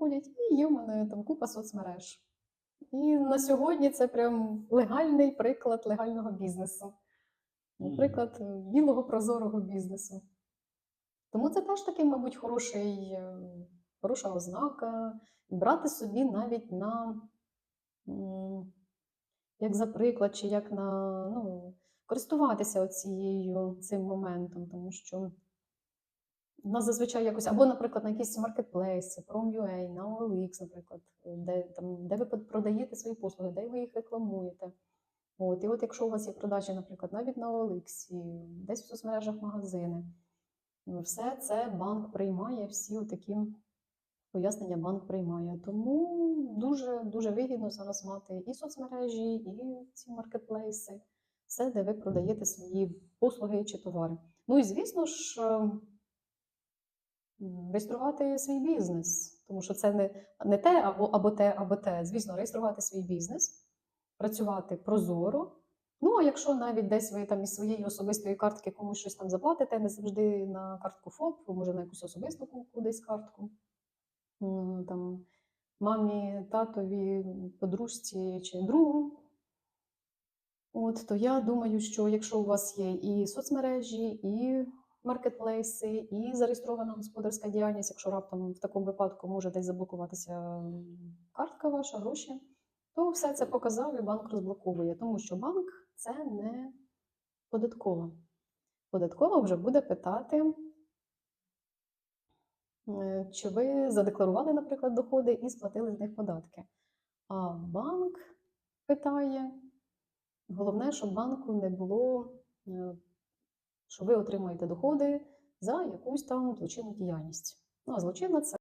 ходять, і є в мене там купа соцмереж. І на сьогодні це прям легальний приклад легального бізнесу. Мгм. Приклад е, білого прозорого бізнесу. Тому це теж такий, мабуть, хороший, е, хороша ознака брати собі навіть на, як за приклад, чи як на ну, користуватися оцією цим моментом, тому що у нас зазвичай якось, або, наприклад, на якісь маркетплейси, Prom.ua, на OLX, наприклад, де, там, де ви продаєте свої послуги, де ви їх рекламуєте. От, і от якщо у вас є продажі, наприклад, навіть на OLX, десь в соцмережах магазини, все це банк приймає, всі такі пояснення банк приймає. Тому дуже дуже вигідно зараз мати і соцмережі, і ці маркетплейси, все, де ви продаєте свої послуги чи товари. Ну і звісно ж, реєструвати свій бізнес, тому що це не, не те або, або те, або те. Звісно, реєструвати свій бізнес, працювати прозоро. Ну, а якщо навіть десь ви там із своєї особистої картки комусь щось там заплатите, не завжди на картку ФОП, може на якусь особисту ку- кудись картку. Там, мамі, татові, подружці чи другу. От, то я думаю, що якщо у вас є і соцмережі, і маркетплейси, і зареєстрована господарська діяльність, якщо раптом в такому випадку може десь заблокуватися картка ваша, гроші, то все це показав і банк розблоковує, тому що банк це не податкова. Податкова вже буде питати, е, чи ви задекларували, наприклад, доходи і сплатили з них податки. А банк питає, головне, щоб банку не було, е, що ви отримуєте доходи за якусь там злочинну діяльність. Ну, а злочинна це